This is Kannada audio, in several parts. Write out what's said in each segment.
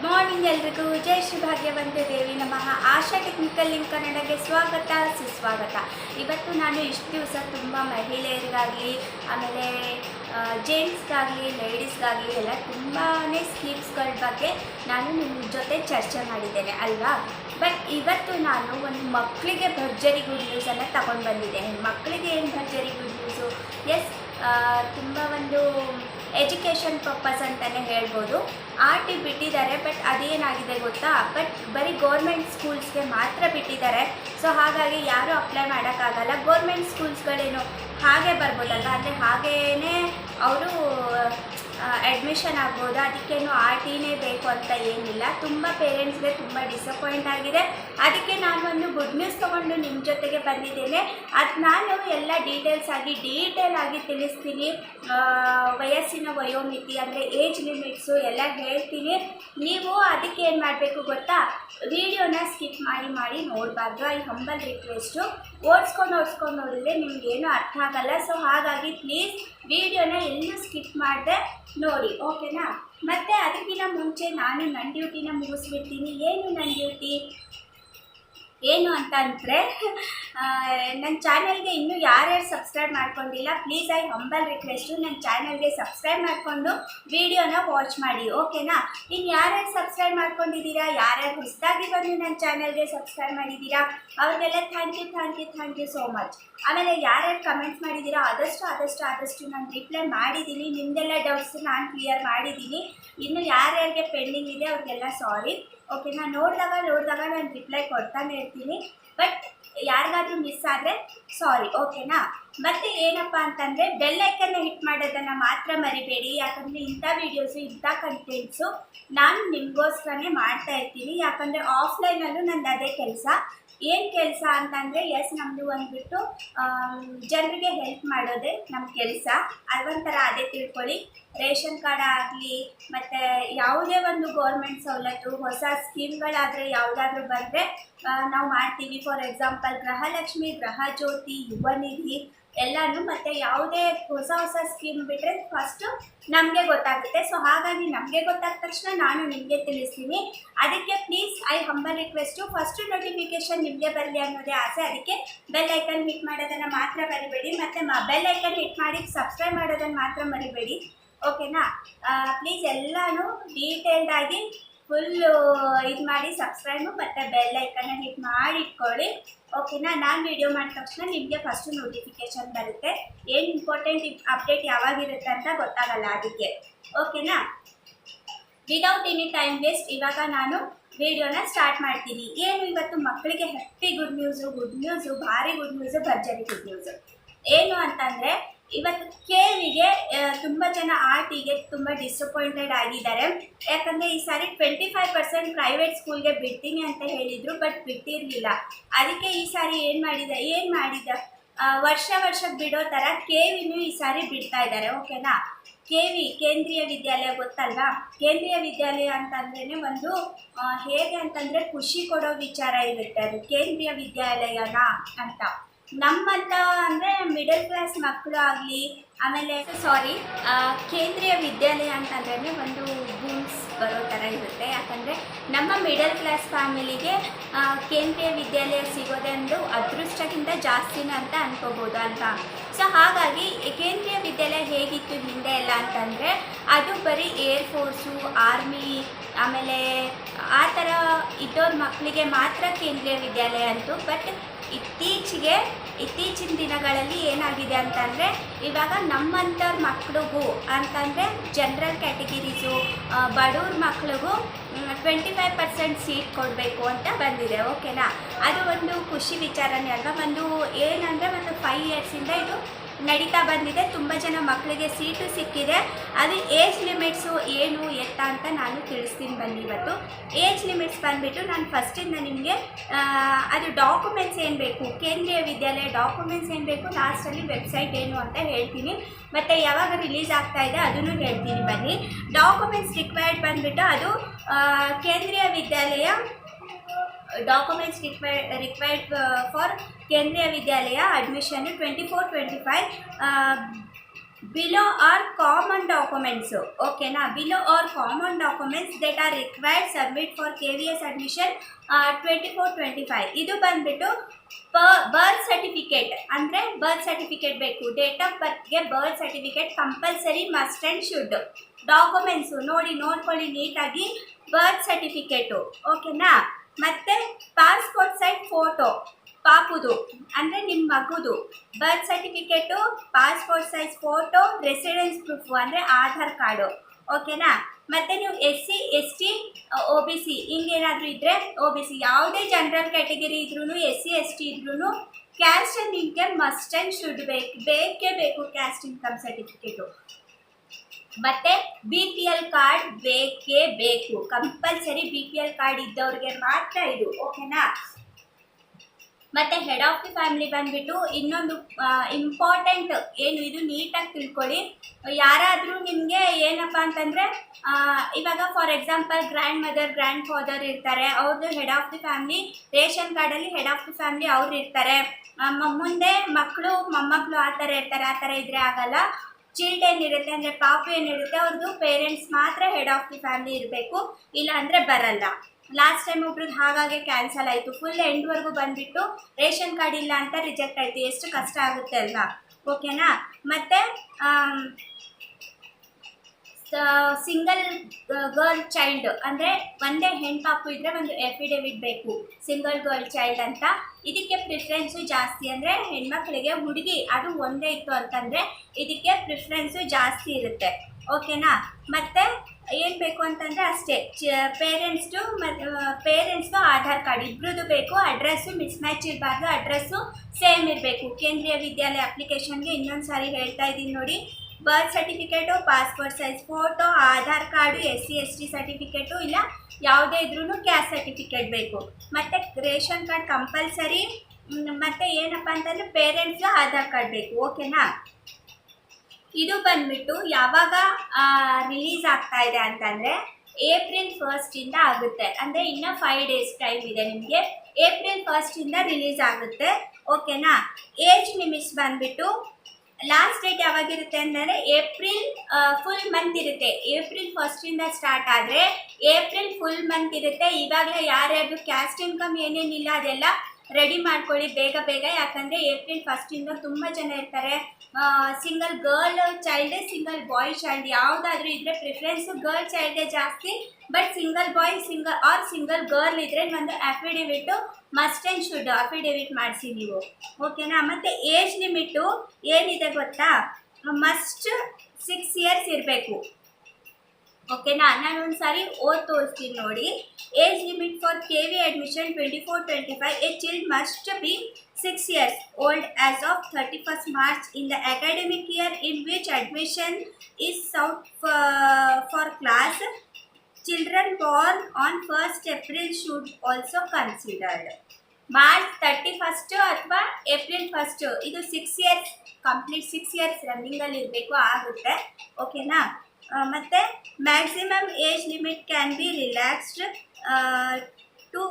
ಗುಡ್ ಮಾರ್ನಿಂಗ್ ಎಲ್ರಿಗೂ. ವಿಜಯ ಶ್ರೀ ಭಾಗ್ಯವಂತೆ ದೇವಿ ನಮಃ. ಆಶಾ ಟೆಕ್ನಿಕಲ್ ಇನ್ ಕನ್ನಡಕ್ಕೆ ಸ್ವಾಗತ, ಸುಸ್ವಾಗತ. ಇವತ್ತು ನಾನು ಇಷ್ಟು ದಿವಸ ತುಂಬ ಮಹಿಳೆಯರಿಗಾಗಲಿ, ಆಮೇಲೆ ಜೆಂಟ್ಸ್ಗಾಗಲಿ, ಲೇಡೀಸ್ಗಾಗಲಿ ಎಲ್ಲ ತುಂಬಾ ಸ್ಕೀಮ್ಸ್ಗಳ ಬಗ್ಗೆ ನಾನು ನಿಮ್ಮ ಜೊತೆ ಚರ್ಚೆ ಮಾಡಿದ್ದೇನೆ, ಅಲ್ವಾ? ಬಟ್ ಇವತ್ತು ನಾನು ಒಂದು ಮಕ್ಕಳಿಗೆ ಭರ್ಜರಿ ಗುಡ್ ನ್ಯೂಸನ್ನು ತಗೊಂಡು ಬಂದಿದ್ದೇನೆ ಮಕ್ಕಳಿಗೆ ಏನು ಭರ್ಜರಿ ಗುಡ್ ನ್ಯೂಸು? ಎಸ್ ತುಂಬ ಒಂದು ಎಜುಕೇಷನ್ ಪರ್ಪಸ್ ಅಂತಲೇ ಹೇಳ್ಬೋದು. ಆರ್ ಟಿ ಬಿಟ್ಟಿದ್ದಾರೆ, ಬಟ್ ಅದೇನಾಗಿದೆ ಗೊತ್ತಾ? ಬಟ್ ಬರೀ ಗೌರ್ಮೆಂಟ್ ಸ್ಕೂಲ್ಸ್ಗೆ ಮಾತ್ರ ಬಿಟ್ಟಿದ್ದಾರೆ. ಸೊ ಹಾಗಾಗಿ ಯಾರೂ ಅಪ್ಲೈ ಮಾಡೋಕ್ಕಾಗಲ್ಲ. ಗೌರ್ಮೆಂಟ್ ಸ್ಕೂಲ್ಸ್ಗಳೇನು ಹಾಗೆ ಬರ್ಬೋದಲ್ಲ ಅಂದರೆ ಹಾಗೇನೇ ಅವರು ಅಡ್ಮಿಷನ್ ಆಗ್ಬೋದು, ಅದಕ್ಕೇನು ಆರ್ ಟಿನೇ ಬೇಕು ಅಂತ ಏನಿಲ್ಲ. ತುಂಬ ಪೇರೆಂಟ್ಸ್ಗೆ ತುಂಬ ಡಿಸಪಾಯಿಂಟ್ ಆಗಿದೆ. ಅದಕ್ಕೆ ನಾನು ಒಂದು ಗುಡ್ ನ್ಯೂಸ್ ತೊಗೊಂಡು ನಿಮ್ಮ ಜೊತೆಗೆ ಬಂದಿದ್ದೇನೆ. ಅದು ನಾನು ಎಲ್ಲ ಡೀಟೇಲ್ಸ್ ಆಗಿ ಡೀಟೇಲ್ ಆಗಿ ತಿಳಿಸ್ತೀನಿ. ವಯಸ್ಸಿನ ವಯೋಮಿತಿ, ಅಂದರೆ ಏಜ್ ಲಿಮಿಟ್ಸು ಎಲ್ಲ ಹೇಳ್ತೀನಿ. ನೀವು ಅದಕ್ಕೆ ಏನು ಮಾಡಬೇಕು ಗೊತ್ತಾ? ವಿಡಿಯೋನ ಸ್ಕಿಪ್ ಮಾಡಿ ಮಾಡಿ ನೋಡಬಾರ್ದು. ಐ ಹಂಬಲ್ ರಿಕ್ವೆಸ್ಟು ಓಡಿಸ್ಕೊಂಡು ಓಡಿಸ್ಕೊಂಡು ನೋಡಿದ್ರೆ ನಿಮ್ಗೇನು ಅರ್ಥ ಆಗಲ್ಲ. ಸೊ ಹಾಗಾಗಿ ಪ್ಲೀಸ್ ವಿಡಿಯೋನ ಎಲ್ಲೂ ಸ್ಕಿಪ್ ಮಾಡಿದೆ ನೋಡಿ. ಓಕೆನಾ? ಮತ್ತೆ ಅದಕ್ಕಿಂತ ಮುಂಚೆ ನಾನು ನನ್ನ ಡ್ಯೂಟಿನ ಮುಗಿಸ್ಬಿಡ್ತೀನಿ. ಏನು ನನ್ನ ಡ್ಯೂಟಿ ಏನು ಅಂತ ಅಂದರೆ ನನ್ನ ಚಾನಲ್ಗೆ ಇನ್ನೂ ಯಾರ್ಯಾರು ಸಬ್ಸ್ಕ್ರೈಬ್ ಮಾಡ್ಕೊಂಡಿಲ್ಲ ಪ್ಲೀಸ್ ಐ ಹಂಬಲ್ ರಿಕ್ವೆಸ್ಟು ನನ್ನ ಚಾನಲ್ಗೆ ಸಬ್ಸ್ಕ್ರೈಬ್ ಮಾಡಿಕೊಂಡು ವಿಡಿಯೋನ ವಾಚ್ ಮಾಡಿ ಓಕೆನಾ ಇನ್ನು ಯಾರ್ಯಾರು ಸಬ್ಸ್ಕ್ರೈಬ್ ಮಾಡ್ಕೊಂಡಿದ್ದೀರಾ, ಯಾರ್ಯಾರು ಹೊಸದಾಗಿ ಬಂದು ನನ್ನ ಚಾನಲ್ಗೆ ಸಬ್ಸ್ಕ್ರೈಬ್ ಮಾಡಿದ್ದೀರಾ, ಅವ್ರಿಗೆಲ್ಲ thank you thank you thank you so much ಆಮೇಲೆ ಯಾರ್ಯಾರು ಕಮೆಂಟ್ಸ್ ಮಾಡಿದ್ದೀರಾ, ಆದಷ್ಟು ಆದಷ್ಟು ಆದಷ್ಟು ನಾನು ರಿಪ್ಲೈ ಮಾಡಿದ್ದೀನಿ, ನಿಮ್ದೆಲ್ಲ ಡೌಟ್ಸ್ ನಾನು ಕ್ಲಿಯರ್ ಮಾಡಿದ್ದೀನಿ. ಇನ್ನು ಯಾರ್ಯಾರಿಗೆ ಪೆಂಡಿಂಗ್ ಇದೆ, ಅವ್ರಿಗೆಲ್ಲ ಸಾರಿ ಓಕೆ ನಾನು ನೋಡಿದಾಗ ನೋಡಿದಾಗ ನಾನು ರಿಪ್ಲೈ ಕೊಡ್ತಾನೆ ಇರ್ತೀನಿ. ಬಟ್ ಯಾರಿಗಾದ್ರೂ ಮಿಸ್ ಆದರೆ ಸಾರಿ ಓಕೆನಾ ಮತ್ತೆ ಏನಪ್ಪ ಅಂತಂದರೆ ಬೆಲ್ ಐಕನ್ನ ಹಿಟ್ ಮಾಡೋದನ್ನು ಮಾತ್ರ ಮರಿಬೇಡಿ. ಯಾಕಂದರೆ ಇಂಥ ವೀಡಿಯೋಸು ಇಂಥ ಕಂಟೆಂಟ್ಸು ನಾನು ನಿಮಗೋಸ್ಕರನೇ ಮಾಡ್ತಾ ಇರ್ತೀನಿ. ಯಾಕಂದರೆ ಆಫ್ಲೈನಲ್ಲೂ ನಂದು ಅದೇ ಕೆಲಸ. ಏನು ಕೆಲಸ ಅಂತಂದರೆ ಎಸ್ ನಮ್ಮದು ಬಂದ್ಬಿಟ್ಟು ಜನರಿಗೆ ಹೆಲ್ಪ್ ಮಾಡೋದೇ ನಮ್ಮ ಕೆಲಸ. ಅದೊಂಥರ ಅದೇ ತಿಳ್ಕೊಳ್ಳಿ. ರೇಷನ್ ಕಾರ್ಡ್ ಆಗ್ಲಿ, ಮತ್ತು ಯಾವುದೇ ಒಂದು ಗೌರ್ಮೆಂಟ್ ಸವಲತ್ತು, ಹೊಸ ಸ್ಕೀಮ್ಗಳಾದರೆ ಯಾವುದಾದ್ರೂ ಬಂದರೆ ನಾವು ಮಾಡ್ತೀವಿ. ಫಾರ್ ಎಕ್ಸಾಂಪಲ್ ಗೃಹಲಕ್ಷ್ಮಿ, ಗೃಹ ಜ್ಯೋತಿ, ಯುವ ನಿಧಿ ಎಲ್ಲನೂ ಮತ್ತು ಯಾವುದೇ ಹೊಸ ಹೊಸ ಸ್ಕೀಮ್ ಬಿಟ್ಟರೆ ಫಸ್ಟು ನಮಗೆ ಗೊತ್ತಾಗುತ್ತೆ. ಸೊ ಹಾಗಾಗಿ ನಮಗೆ ಗೊತ್ತಾದ ತಕ್ಷಣ ನಾನು ನಿಮಗೆ ತಿಳಿಸ್ತೀನಿ. ಅದಕ್ಕೆ please I humble request first notification ನಿಮಗೆ ಬರಲಿ ಅನ್ನೋದೇ ಆಸೆ. ಅದಕ್ಕೆ ಬೆಲ್ ಐಕನ್ ಹಿಟ್ ಮಾಡೋದನ್ನು ಮಾತ್ರ ಬರಿಬೇಡಿ ಮತ್ತು ಬೆಲ್ ಐಕನ್ ಹಿಟ್ ಮಾಡಿ ಸಬ್ಸ್ಕ್ರೈಬ್ ಮಾಡೋದನ್ನು ಮಾತ್ರ ಮರಿಬೇಡಿ. ಓಕೆನಾ ಪ್ಲೀಸ್ ಎಲ್ಲನೂ ಡೀಟೇಲ್ಡ್ ಆಗಿ ಫುಲ್ಲು ಇದು ಮಾಡಿ ಸಬ್ಸ್ಕ್ರೈಬು ಮತ್ತು ಬೆಲ್ ಐಕನ್ನ ಹಿಟ್ ಮಾಡಿ ಇಟ್ಕೊಳ್ಳಿ ಓಕೆನಾ ನಾನು ವಿಡಿಯೋ ಮಾಡಿದ ತಕ್ಷಣ ನಿಮಗೆ ಫಸ್ಟು ನೋಟಿಫಿಕೇಶನ್ ಬರುತ್ತೆ. ಏನು ಇಂಪಾರ್ಟೆಂಟ್ ಅಪ್ಡೇಟ್ ಯಾವಾಗಿರುತ್ತೆ ಅಂತ ಗೊತ್ತಾಗಲ್ಲ ಅದಕ್ಕೆ. ಓಕೆನಾ ವಿದೌಟ್ ಎನಿ ಟೈಮ್ ವೇಸ್ಟ್ ಇವಾಗ ನಾನು ವಿಡಿಯೋನ ಸ್ಟಾರ್ಟ್ ಮಾಡ್ತೀನಿ. ಏನು ಇವತ್ತು ಮಕ್ಕಳಿಗೆ happy good news good news ಭಾರಿ ಗುಡ್ ನ್ಯೂಸು ಭರ್ಜರಿ ಗುಡ್ ನ್ಯೂಸು ಏನು ಅಂತಂದರೆ ಇವತ್ತು ಕೇವಿಗೆ ತುಂಬ ಜನ ಆರ್ಟಿಗೆ ತುಂಬ ಡಿಸಪಾಯಿಂಟೆಡ್ ಆಗಿದ್ದಾರೆ. ಯಾಕಂದರೆ ಈ ಸಾರಿ ಟ್ವೆಂಟಿ ಫೈವ್ ಪರ್ಸೆಂಟ್ ಪ್ರೈವೇಟ್ ಸ್ಕೂಲ್ಗೆ ಬಿಡ್ತೀನಿ ಅಂತ ಹೇಳಿದರು ಬಟ್ ಬಿಟ್ಟಿರಲಿಲ್ಲ. ಅದಕ್ಕೆ ಈ ಸಾರಿ ಏನು ಮಾಡಿದ ಏನು ಮಾಡಿದ? ವರ್ಷ ವರ್ಷಕ್ಕೆ ಬಿಡೋ ಥರ ಕೆವಿನೂ ಈ ಸಾರಿ ಬಿಡ್ತಾ ಇದ್ದಾರೆ, ಓಕೆನಾ? ಕೆ ವಿ ಕೇಂದ್ರೀಯ ವಿದ್ಯಾಲಯ ಗೊತ್ತಲ್ವಾ? ಕೇಂದ್ರೀಯ ವಿದ್ಯಾಲಯ ಅಂತಂದ್ರೇ ಒಂದು ಹೇಗೆ ಅಂತಂದರೆ ಖುಷಿ ಕೊಡೋ ವಿಚಾರ ಇರುತ್ತೆ, ಅದು ಕೇಂದ್ರೀಯ ವಿದ್ಯಾಲಯನ ಅಂತ. ನಮ್ಮಂತ ಅಂದರೆ ಮಿಡಲ್ ಕ್ಲಾಸ್ ಮಕ್ಕಳು ಆಗಲಿ ಆಮೇಲೆ ಸಾರಿ ಕೇಂದ್ರೀಯ ವಿದ್ಯಾಲಯ ಅಂತಂದ್ರೆ ಒಂದು ಬೂಮ್ಸ್ ಬರೋ ಥರ ಇರುತ್ತೆ. ಯಾಕಂದರೆ ನಮ್ಮ ಮಿಡಲ್ ಕ್ಲಾಸ್ ಫ್ಯಾಮಿಲಿಗೆ ಕೇಂದ್ರೀಯ ವಿದ್ಯಾಲಯ ಸಿಗೋದೊಂದು ಅದೃಷ್ಟಕ್ಕಿಂತ ಜಾಸ್ತಿನೇ ಅಂತ ಅನ್ಕೋಬೋದು ಅಲ್ವಾ? ಸೊ ಹಾಗಾಗಿ ಕೇಂದ್ರೀಯ ವಿದ್ಯಾಲಯ ಹೇಗಿತ್ತು ಹಿಂದೆ ಎಲ್ಲ ಅಂತಂದರೆ, ಅದು ಬರೀ ಏರ್ ಫೋರ್ಸು ಆರ್ಮಿ ಆಮೇಲೆ ಆ ಥರ ಇದ್ದವ್ರ ಮಕ್ಕಳಿಗೆ ಮಾತ್ರ ಕೇಂದ್ರೀಯ ವಿದ್ಯಾಲಯ ಅಂತು ಬಟ್ ಇತ್ತೀಚೆಗೆ, ಇತ್ತೀಚಿನ ದಿನಗಳಲ್ಲಿ ಏನಾಗಿದೆ ಅಂತಂದರೆ, ಇವಾಗ ನಮ್ಮಂಥವ್ರ ಮಕ್ಳಿಗೂ ಅಂತಂದರೆ ಜನ್ರಲ್ ಕ್ಯಾಟಗಿರೀಸು ಬಡವ್ರ ಮಕ್ಳಿಗೂ ಟ್ವೆಂಟಿ ಫೈವ್ ಪರ್ಸೆಂಟ್ ಸೀಟ್ ಕೊಡಬೇಕು ಅಂತ ಬಂದಿದೆ ಓಕೆನಾ ಅದು ಒಂದು ಖುಷಿ ವಿಚಾರನೇ ಅಲ್ವಾ? ಒಂದು ಏನಂದರೆ ಒಂದು ಫೈವ್ ಇಯರ್ಸಿಂದ ಇದು ನಡೀತಾ ಬಂದಿದೆ. ತುಂಬ ಜನ ಮಕ್ಕಳಿಗೆ ಸೀಟು ಸಿಕ್ಕಿದೆ. ಅದು ಏಜ್ ಲಿಮಿಟ್ಸು ಏನು, ಎತ್ತ ಅಂತ ನಾನು ತಿಳಿಸ್ತೀನಿ ಬನ್ನಿ ಇವತ್ತು. ಏಜ್ ಲಿಮಿಟ್ಸ್ ಬಂದುಬಿಟ್ಟು ನಾನು ಫಸ್ಟಿಂದ ನಿಮಗೆ ಅದು ಡಾಕ್ಯುಮೆಂಟ್ಸ್ ಏನು ಬೇಕು? ಕೇಂದ್ರೀಯ ವಿದ್ಯಾಲಯ ಡಾಕ್ಯುಮೆಂಟ್ಸ್ ಏನು ಬೇಕು? ಲಾಸ್ಟಲ್ಲಿ ವೆಬ್ಸೈಟ್ ಏನು ಅಂತ ಹೇಳ್ತೀನಿ. ಮತ್ತು ಯಾವಾಗ ರಿಲೀಸ್ ಆಗ್ತಾ ಇದೆ ಅದನ್ನು ಹೇಳ್ತೀನಿ ಬನ್ನಿ. ಡಾಕ್ಯುಮೆಂಟ್ಸ್ ರಿಕ್ವೈರ್ಡ್ ಬಂದುಬಿಟ್ಟು ಅದು Kendriya Vidyalaya documents required required for Kendriya Vidyalaya admission twenty four twenty five below are common documents ಓಕೆನಾ below are common documents that are required submit for K V S admission twenty four twenty five ಇದು ಬಂದುಬಿಟ್ಟು ಪ ಬರ್ತ್ ಸರ್ಟಿಫಿಕೇಟ್ ಅಂದರೆ ಬರ್ತ್ ಸರ್ಟಿಫಿಕೇಟ್ ಬೇಕು. Date of ಬರ್ತ್ಗೆ birth certificate compulsory must and should documents ನೋಡಿ, ನೋಡ್ಕೊಳ್ಳಿ ನೀಟಾಗಿ ಬರ್ತ್ ಸರ್ಟಿಫಿಕೇಟು ಓಕೆನಾ ಮತ್ತು ಪಾಸ್ಪೋರ್ಟ್ ಸೈಜ್ ಫೋಟೋ ಪಾಪುದು, ಅಂದರೆ ನಿಮ್ಮ ಮಗುದು. Birth certificate passport size photo residence proof ಅಂದರೆ ಆಧಾರ್ ಕಾರ್ಡು. ಓಕೆನಾ ಮತ್ತು ನೀವು S C S T O B C ಹಿಂಗೇನಾದರೂ ಇದ್ದರೆ ಒ ಬಿ ಸಿ ಯಾವುದೇ ಜನರಲ್ ಕ್ಯಾಟಗರಿ ಇದ್ರೂ ಎಸ್ ಸಿ ಎಸ್ ಟಿ ಇದ್ರೂ caste and income must and should ಬೇಕು, ಬೇಕೇ ಬೇಕು ಕ್ಯಾಸ್ಟ್ ಇನ್ಕಮ್ ಸರ್ಟಿಫಿಕೇಟು ಮತ್ತು ಬಿ ಪಿ ಎಲ್ ಕಾರ್ಡ್ ಬೇಕೇ ಬೇಕು. Compulsory B P L card ಇದ್ದವ್ರಿಗೆ ಮಾತ್ರ ಇದು ಓಕೆನಾ ಮತ್ತು ಹೆಡ್ ಆಫ್ ದಿ ಫ್ಯಾಮಿಲಿ ಬಂದ್ಬಿಟ್ಟು ಇನ್ನೊಂದು ಇಂಪಾರ್ಟೆಂಟ್ ಏನು ಇದು ನೀಟಾಗಿ ತಿಳ್ಕೊಳ್ಳಿ. ಯಾರಾದರೂ ನಿಮಗೆ ಏನಪ್ಪ ಅಂತಂದರೆ ಇವಾಗ for example grandmother grandfather ಇರ್ತಾರೆ, ಅವ್ರದ್ದು head of the family ration ಕಾರ್ಡಲ್ಲಿ ಹೆಡ್ ಆಫ್ ದಿ ಫ್ಯಾಮಿಲಿ ಅವ್ರು ಇರ್ತಾರೆ. ಮುಂದೆ ಮಕ್ಕಳು ಮೊಮ್ಮಕ್ಕಳು ಆ ಥರ ಇರ್ತಾರೆ, ಆ ಥರ ಇದ್ದರೆ ಆಗಲ್ಲ. ಚಿಲ್ಡ್ ಇರುತ್ತೆ ಅಂದರೆ ಪಾಪು ಏನಿರುತ್ತೆ ಅವ್ರದ್ದು ಪೇರೆಂಟ್ಸ್ ಮಾತ್ರ ಹೆಡ್ ಆಫ್ ದಿ ಫ್ಯಾಮಿಲಿ ಇರಬೇಕು, ಇಲ್ಲ ಅಂದರೆ ಬರಲ್ಲ. ಲಾಸ್ಟ್ ಟೈಮ್ ಒಬ್ರದ್ದು ಹಾಗಾಗಿ ಕ್ಯಾನ್ಸಲ್ ಆಯಿತು. ಫುಲ್ ಎಂಡ್ವರೆಗೂ ಬಂದುಬಿಟ್ಟು ರೇಷನ್ ಕಾರ್ಡ್ ಇಲ್ಲ ಅಂತ ರಿಜೆಕ್ಟ್ ಆಯಿತು. ಎಷ್ಟು ಕಷ್ಟ ಆಗುತ್ತೆ ಅಲ್ವಾ? ಓಕೆನಾ ಮತ್ತು ಸಿಂಗಲ್ ಗರ್ಲ್ ಚೈಲ್ಡ್ ಅಂದರೆ ಒಂದೇ ಹೆಣ್ಪಾಪು ಇದ್ದರೆ ಒಂದು ಎಫಿಡೇವಿಟ್ ಬೇಕು. ಸಿಂಗಲ್ ಗರ್ಲ್ ಚೈಲ್ಡ್ ಅಂತ. ಇದಕ್ಕೆ ಪ್ರಿಫರೆನ್ಸು ಜಾಸ್ತಿ ಅಂದರೆ ಹೆಣ್ಮಕ್ಳಿಗೆ ಹುಡುಗಿ, ಅದು ಒಂದೇ ಇತ್ತು ಅಂತಂದರೆ ಇದಕ್ಕೆ ಪ್ರಿಫ್ರೆನ್ಸು ಜಾಸ್ತಿ ಇರುತ್ತೆ. ಓಕೆನಾ ಮತ್ತು ಏನು ಬೇಕು ಅಂತಂದರೆ ಅಷ್ಟೇ. ಚ ಪೇರೆಂಟ್ಸ್ದು ಮತ್ತು ಪೇರೆಂಟ್ಸ್ದು ಆಧಾರ್ ಕಾರ್ಡ್. ಇಬ್ಬರದು ಬೇಕು ಅಡ್ರೆಸ್ಸು ಮಿಸ್ ಮ್ಯಾಚ್ ಇರಬಾರ್ದು ಅಡ್ರೆಸ್ಸು ಸೇಮ್ ಇರಬೇಕು. ಕೇಂದ್ರೀಯ ವಿದ್ಯಾಲಯ ಅಪ್ಲಿಕೇಶನ್ಗೆ ಇನ್ನೊಂದು ಸಾರಿ ಹೇಳ್ತಾ ಇದ್ದೀನಿ ನೋಡಿ. Birth certificate passport size photo Aadhaar card S C S T certificate ಇಲ್ಲ. ಯಾವುದೇ ಇದ್ರೂ ಕ್ಯಾಸ್ಟ್ ಸರ್ಟಿಫಿಕೇಟ್ ಬೇಕು. ಮತ್ತು ರೇಷನ್ ಕಾರ್ಡ್ ಕಂಪಲ್ಸರಿ ಮತ್ತು ಏನಪ್ಪ ಅಂತಂದರೆ ಪೇರೆಂಟ್ಸ್ದು ಆಧಾರ್ ಕಾರ್ಡ್ ಬೇಕು. ಓಕೆನಾ ಇದು ಬಂದ್ಬಿಟ್ಟು ಯಾವಾಗ ರಿಲೀಸ್ ಆಗ್ತಾ ಇದೆ ಅಂತಂದರೆ ಏಪ್ರಿಲ್ ಫಸ್ಟಿಂದ ಆಗುತ್ತೆ. ಅಂದರೆ ಇನ್ನೂ ಫೈವ್ ಡೇಸ್ ಟೈಮ್ ಇದೆ ನಿಮಗೆ. ಏಪ್ರಿಲ್ ಫಸ್ಟಿಂದ ರಿಲೀಸ್ ಆಗುತ್ತೆ. ಓಕೆನಾ ಏಜ್ ಲಿಮಿಟ್ಸ್ ಬಂದ್ಬಿಟ್ಟು ಲಾಸ್ಟ್ ಡೇಟ್ ಯಾವಾಗಿರುತ್ತೆ ಅಂದರೆ ಏಪ್ರಿಲ್ ಫುಲ್ ಮಂತ್ ಇರುತ್ತೆ. ಏಪ್ರಿಲ್ ಫಸ್ಟಿಂದ ಸ್ಟಾರ್ಟ್ ಆದರೆ ಏಪ್ರಿಲ್ ಫುಲ್ ಮಂತ್ ಇರುತ್ತೆ. ಇವಾಗಲೇ ಯಾರ್ಯಾರು ಕ್ಯಾಸ್ಟ್ ಇನ್ಕಮ್ ಏನೇನಿಲ್ಲ ಅದೆಲ್ಲ ರೆಡಿ ಮಾಡ್ಕೊಳ್ಳಿ, ಬೇಗ ಬೇಗ. ಯಾಕಂದರೆ ಏಪ್ರಿಲ್ ಫಸ್ಟಿಂದ ತುಂಬ ಜನ ಇರ್ತಾರೆ. Single girl child single boy child ಯಾವುದಾದ್ರೂ ಇದ್ದರೆ ಪ್ರಿಫರೆನ್ಸು ಗರ್ಲ್ ಚೈಲ್ಡೇ ಜಾಸ್ತಿ but single boy single or single girl ಇದ್ದರೆ ಒಂದು affidavit must and should affidavit ಮಾಡಿಸಿ ನೀವು. ಓಕೆನಾ ಮತ್ತು ಏಜ್ ಲಿಮಿಟು ಏನಿದೆ ಗೊತ್ತಾ? ಮಸ್ಟ್ ಸಿಕ್ಸ್ ಇಯರ್ಸ್ ಇರಬೇಕು. ಓಕೆನಾ ನಾನು ಒಂದು ಸಾರಿ ಓದ್ ತೋರಿಸ್ತೀನಿ ನೋಡಿ. Age limit for K V admission twenty four twenty five a child must be six years old as of thirty first March in the academic year in which admission is sought for class children born on first April should also considered March thirty first ಅಥವಾ ಏಪ್ರಿಲ್ ಫಸ್ಟು ಇದು six years complete six years ರನ್ನಿಂಗಲ್ಲಿ ಇರಬೇಕು, ಆಗುತ್ತೆ. ಓಕೆನಾ ಮತ್ತು maximum age limit can be relaxed to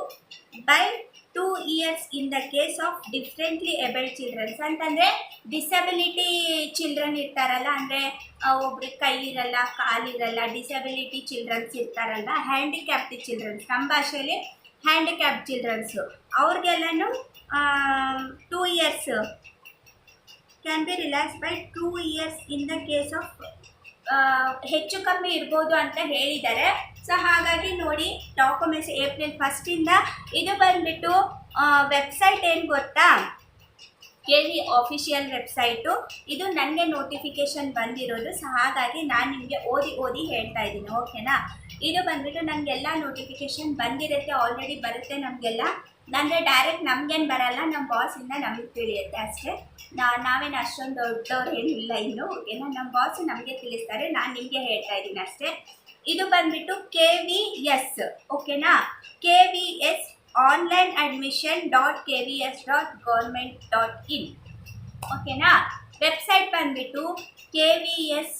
by two years in the case of differently abled childrens ಅಂತಂದರೆ ಡಿಸಬಿಲಿಟಿ ಚಿಲ್ಡ್ರನ್ ಇರ್ತಾರಲ್ಲ, ಅಂದರೆ ಒಬ್ರಿಗೆ ಕೈ ಇರಲ್ಲ ಕಾಲಿರಲ್ಲ ಡಿಸಬಿಲಿಟಿ ಚಿಲ್ಡ್ರನ್ಸ್ ಇರ್ತಾರಲ್ಲ ಹ್ಯಾಂಡಿಕ್ಯಾಪ್ಡ್ ಚಿಲ್ಡ್ರನ್ಸ್ ನಮ್ಮ ಭಾಷೆಯಲ್ಲಿ handicap childrens ಅವ್ರಿಗೆಲ್ಲನೂ two years can be relax by two years in the case of ಹೆಚ್ಚು ಕಮ್ಮಿ ಇರ್ಬೋದು ಅಂತ ಹೇಳಿದ್ದಾರೆ. ಸೊ ಹಾಗಾಗಿ ನೋಡಿ ಡಾಕ್ಯುಮೆಂಟ್ಸ್ ಏಪ್ರಿಲ್ ಫಸ್ಟಿಂದ ಇದು ಬಂದುಬಿಟ್ಟು ವೆಬ್ಸೈಟ್ ಏನು ಗೊತ್ತಾ? ಕೆ ವಿ ಆಫಿಷಿಯಲ್ ವೆಬ್ಸೈಟು ಇದು ನನಗೆ ನೋಟಿಫಿಕೇಷನ್ ಬಂದಿರೋದು. ಸೊ ಹಾಗಾಗಿ ನಾನು ನಿಮಗೆ ಓದಿ ಓದಿ ಹೇಳ್ತಾ ಇದ್ದೀನಿ. ಓಕೆನಾ ಇದು ಬಂದುಬಿಟ್ಟು ನನಗೆಲ್ಲ ನೋಟಿಫಿಕೇಷನ್ ಬಂದಿರುತ್ತೆ ಆಲ್ರೆಡಿ ಬರುತ್ತೆ ನಮಗೆಲ್ಲ. ಅಂದರೆ ಡೈರೆಕ್ಟ್ ನಮಗೇನು ಬರಲ್ಲ ನಮ್ಮ ಬಾಸಿಂದ ನಮಗೆ ತಿಳಿಯುತ್ತೆ ಅಷ್ಟೇ. ನಾ, ನಾವೇನು ಅಷ್ಟೊಂದು ದೊಡ್ಡವ್ರು ಏನಿಲ್ಲ ಇನ್ನು. ಏನೋ ನಮ್ಮ ಬಾಸ್ ನಮಗೆ ತಿಳಿಸ್ತಾರೆ, ನಾನು ನಿಮಗೆ ಹೇಳ್ತಾ ಇದ್ದೀನಿ ಅಷ್ಟೇ. ಇದು ಬಂದ್ಬಿಟ್ಟು ಕೆ ವಿ ಎಸ್ ಓಕೆನಾ K V S online admission dot K V S dot government dot in ಓಕೆನಾ ವೆಬ್ಸೈಟ್ ಬಂದ್ಬಿಟ್ಟು K V S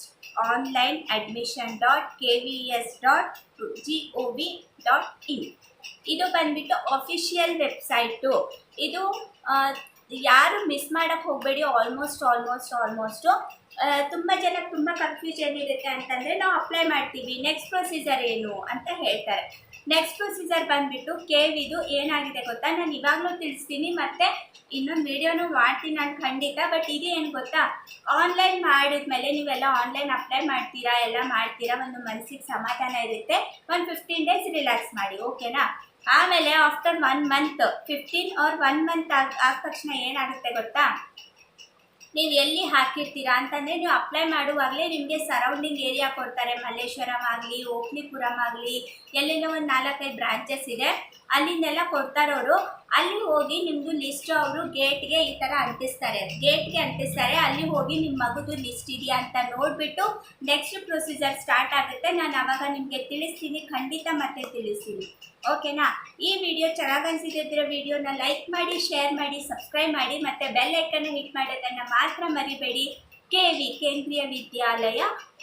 online admission dot K V S dot G O V dot in ಇದು ಬಂದ್ಬಿಟ್ಟು ಅಫಿಷಿಯಲ್ ವೆಬ್ಸೈಟು ಇದು ಯಾರು ಮಿಸ್ ಮಾಡೋಕ್ಕೆ ಹೋಗಬೇಡಿ ಆಲ್ಮೋಸ್ಟ್ ಆಲ್ಮೋಸ್ಟ್ ಆಲ್ಮೋಸ್ಟು ತುಂಬ ಜನಕ್ಕೆ ತುಂಬ ಕನ್ಫ್ಯೂಷನ್ ಇರುತ್ತೆ ಅಂತಂದರೆ ನಾವು ಅಪ್ಲೈ ಮಾಡ್ತೀವಿ. ನೆಕ್ಸ್ಟ್ ಪ್ರೊಸೀಜರ್ ಏನು ಅಂತ ಹೇಳ್ತಾರೆ. ನೆಕ್ಸ್ಟ್ ಪ್ರೊಸೀಜರ್ ಬಂದುಬಿಟ್ಟು ಕೇವಿದು ಏನಾಗಿದೆ ಗೊತ್ತಾ? ನಾನು ಇವಾಗಲೂ ತಿಳಿಸ್ತೀನಿ, ಮತ್ತೆ ಇನ್ನೊಂದು ವಿಡಿಯೋನು ಮಾಡ್ತೀನಿ ನಾನು ಖಂಡಿತ ಬಟ್ ಇದು ಏನು ಗೊತ್ತಾ? ಆನ್ಲೈನ್ ಮಾಡಿದ್ಮೇಲೆ ನೀವೆಲ್ಲ ಆನ್ಲೈನ್ ಅಪ್ಲೈ ಮಾಡ್ತೀರಾ, ಎಲ್ಲ ಮಾಡ್ತೀರಾ, ಒಂದು ಮನಸ್ಸಿಗೆ ಸಮಾಧಾನ ಇರುತ್ತೆ. ಒಂದು ಫಿಫ್ಟೀನ್ ಡೇಸ್ ರಿಲ್ಯಾಕ್ಸ್ ಮಾಡಿ ಓಕೆನಾ ಆಮೇಲೆ after one month fifteen or one month ಆದ ತಕ್ಷಣ ಏನಾಗುತ್ತೆ ಗೊತ್ತಾ? ನೀವು ಎಲ್ಲಿ ಹಾಕಿರ್ತೀರಾ ಅಂತಂದರೆ ನೀವು ಅಪ್ಲೈ ಮಾಡುವಾಗಲೇ ನಿಮಗೆ ಸರೌಂಡಿಂಗ್ ಏರಿಯಾ ಕೊಡ್ತಾರೆ. ಮಲ್ಲೇಶ್ವರಂ ಆಗಲಿ ಓಕ್ಲಿಪುರಂ ಆಗಲಿ ಎಲ್ಲೆಲ್ಲೋ ಒಂದು ನಾಲ್ಕೈದು ಬ್ರಾಂಚಸ್ ಇದೆ. ಅಲ್ಲಿಂದೆಲ್ಲ ಕೊಡ್ತಾರವರು. ಅಲ್ಲಿ ಹೋಗಿ ನಿಮ್ಮದು ಲಿಸ್ಟ್ ಅವರು ಗೇಟ್ಗೆ ಈ ಥರ ಅಂಟಿಸ್ತಾರೆ. ಗೇಟ್ಗೆ ಅಂಟಿಸ್ತಾರೆ. ಅಲ್ಲಿ ಹೋಗಿ ನಿಮ್ಮ ಮಗುದು ಲಿಸ್ಟ್ ಇದೆಯಾ ಅಂತ ನೋಡಿಬಿಟ್ಟು ನೆಕ್ಸ್ಟ್ ಪ್ರೊಸೀಜರ್ ಸ್ಟಾರ್ಟ್ ಆಗುತ್ತೆ. ನಾನು ಅವಾಗ ನಿಮಗೆ ತಿಳಿಸ್ತೀನಿ. ಖಂಡಿತ ಮತ್ತೆ ತಿಳಿಸ್ತೀನಿ. ಓಕೆನಾ ಈ ವಿಡಿಯೋ ಚೆನ್ನಾಗಿ ಅನಿಸಿದ್ರೆ ವಿಡಿಯೋನ ಲೈಕ್ ಮಾಡಿ ಶೇರ್ ಮಾಡಿ ಸಬ್ಸ್ಕ್ರೈಬ್ ಮಾಡಿ, ಮತ್ತು ಬೆಲ್ ಐಕನ್ನು ಹಿಟ್ ಮಾಡೋದನ್ನು ಮಾತ್ರ ಮರಿಬೇಡಿ. K V Kendriya Vidyalaya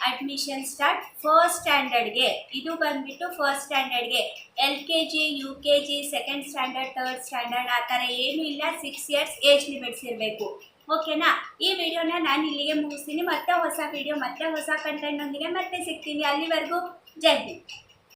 admission start first ಸ್ಟ್ಯಾಂಡರ್ಡ್ಗೆ ಇದು ಬಂದ್ಬಿಟ್ಟು first ಸ್ಟ್ಯಾಂಡರ್ಡ್ಗೆ L K G U K G second standard third standard ಆ ಥರ ಏನೂ ಇಲ್ಲ. ಸಿಕ್ಸ್ ಇಯರ್ಸ್ ಏಜ್ ಲಿಮಿಟ್ಸ್ ಇರಬೇಕು. ಓಕೆನಾ ಈ ವಿಡಿಯೋನ ನಾನು ಇಲ್ಲಿಗೆ ಮುಗಿಸ್ತೀನಿ. ಮತ್ತೆ ಹೊಸ ವಿಡಿಯೋ ಮತ್ತೆ ಹೊಸ ಕಂಟೆಂಟ್ನೊಂದಿಗೆ ಮತ್ತೆ ಸಿಗ್ತೀನಿ. ಅಲ್ಲಿವರೆಗೂ ಜೈ ಹಿಂದ್.